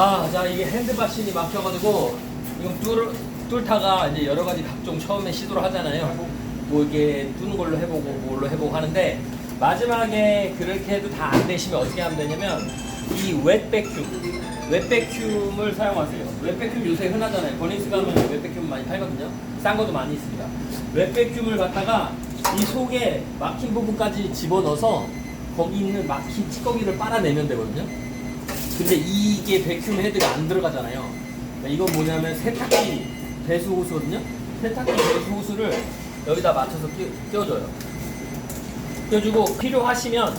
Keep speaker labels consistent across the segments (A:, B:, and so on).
A: 아, 자 이게 핸드바신이 막혀가지고 이건 뚫 뚫다가 이제 여러 가지 각종 처음에 시도를 하잖아요. 뭐 이게 뚫는 걸로 해보고 뭘로 해보고 하는데 마지막에 그렇게 해도 다 안 되시면 어떻게 하면 되냐면 이 웹백큐 웹백큐을 사용하세요. 웹백큐 요새 흔하잖아요. 버닝스 가면 웹백큐 많이 팔거든요. 싼 것도 많이 있습니다. 웹백큐을 갖다가 이 속에 막힌 부분까지 집어넣어서 거기 있는 막힌 찌꺼기를 빨아내면 되거든요. 근데 이게 백큐um 헤드가 안 들어가잖아요. 그러니까 이건 뭐냐면 세탁기 배수 호스거든요. 세탁기 배수 호스를 여기다 맞춰서 끼, 껴줘요. 껴주고 필요하시면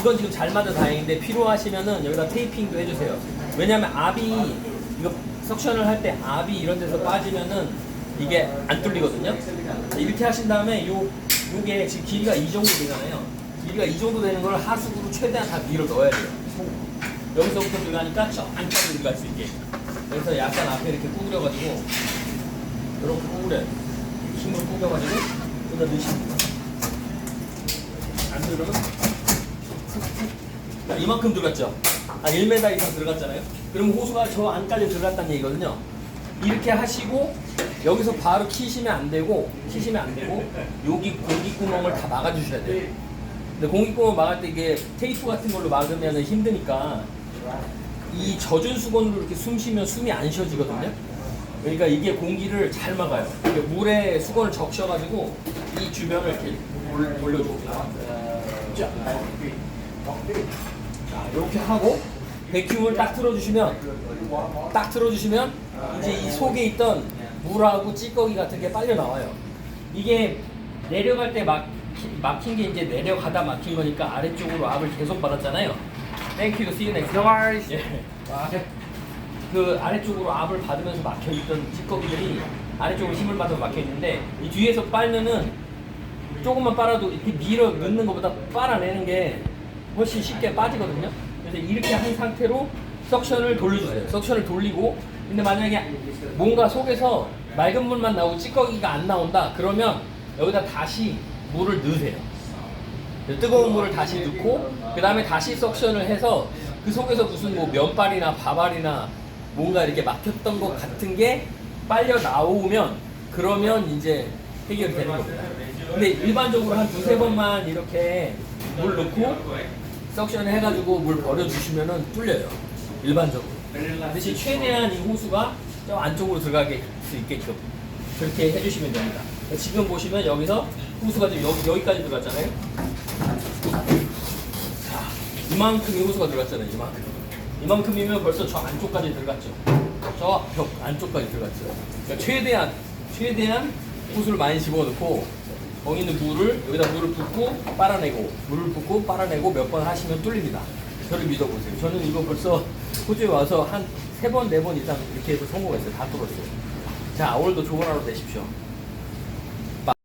A: 이건 지금 잘 맞아 다행인데 필요하시면은 여기다 테이핑도 해주세요. 왜냐면 압이 이거 석션을 할 때 압이 이런 데서 빠지면은 이게 안 뚫리거든요. 이렇게 하신 다음에 요 요게 지금 길이가 이 정도 되잖아요. 길이가 이 정도 되는 걸 하수구로 최대한 다 밀어 넣어야 돼요. 여기서부터 들어가니까 저 안쪽으로 들어갈 수 있게. 그래서 약간 앞에 이렇게 구부려가지고 이렇게 구부려요. 힘을 구겨가지고 여기다 넣으시면 돼요. 안 들어가면 자, 이만큼 들어갔죠? 한 1m 이상 들어갔잖아요? 그럼 호수가 저 안까지 들어갔다는 얘기거든요. 이렇게 하시고 여기서 바로 키시면 안 되고 키시면 안 되고 여기 공기 구멍을 다 막아주셔야 돼요. 근데 공기 구멍 막을 때 이게 테이프 같은 걸로 막으면 힘드니까 이 젖은 수건으로 이렇게 숨 쉬면 숨이 안 쉬어지거든요. 그러니까 이게 공기를 잘 막아요. 물에 수건을 적셔가지고 이 주변을 이렇게. 자, 자, 이렇게 하고 백큐을 딱 틀어주시면 딱 틀어주시면 이제 이 속에 있던 물하고 찌꺼기 같은 게 빨려 나와요. 이게 내려갈 때 막, 막힌 게 이제 내려가다 막힌 거니까 아래쪽으로 압을 계속 받았잖아요. Thank you, see you next time. 예. 그 아래쪽으로 압을 받으면서 막혀 있던 찌꺼기들이 아래쪽으로 힘을 받아서 막혀 있는데 이 뒤에서 빨면은 조금만 빨아도 이렇게 밀어 넣는 것보다 빨아내는 게 훨씬 쉽게 빠지거든요. 그래서 이렇게 한 상태로 석션을 돌려주세요. 석션을 돌리고 근데 만약에 뭔가 속에서 맑은 물만 나오고 찌꺼기가 안 나온다 그러면 여기다 다시 물을 넣으세요. 뜨거운 물을 다시 넣고 그 다음에 다시 석션을 해서 그 속에서 무슨 뭐 면발이나 밥알이나 뭔가 이렇게 막혔던 것 같은 게 빨려 나오면 그러면 이제 해결이 되는 겁니다. 근데 일반적으로 한 두세 번만 이렇게 물 넣고 석션 해가지고 물 버려주시면은 뚫려요. 일반적으로. 대신 최대한 이 호수가 저 안쪽으로 들어가게 수 있게끔 그렇게 해주시면 됩니다. 지금 보시면 여기서 호수가 지금 여기, 여기까지 들어갔잖아요. 자, 이만큼이 호수가 들어갔잖아요. 이만큼. 이만큼이면 벌써 저 안쪽까지 들어갔죠. 저 벽 안쪽까지 들어갔죠. 그러니까 최대한 최대한 호수를 많이 집어넣고 거기 있는 물을 여기다 물을 붓고 빨아내고 물을 붓고 빨아내고 몇 번 하시면 뚫립니다. 저를 믿어보세요. 저는 이거 벌써 호주에 와서 한 세 번 네 번 이상 이렇게 해서 성공했어요. 다 뚫었어요. 자 오늘도 좋은 하루 되십시오.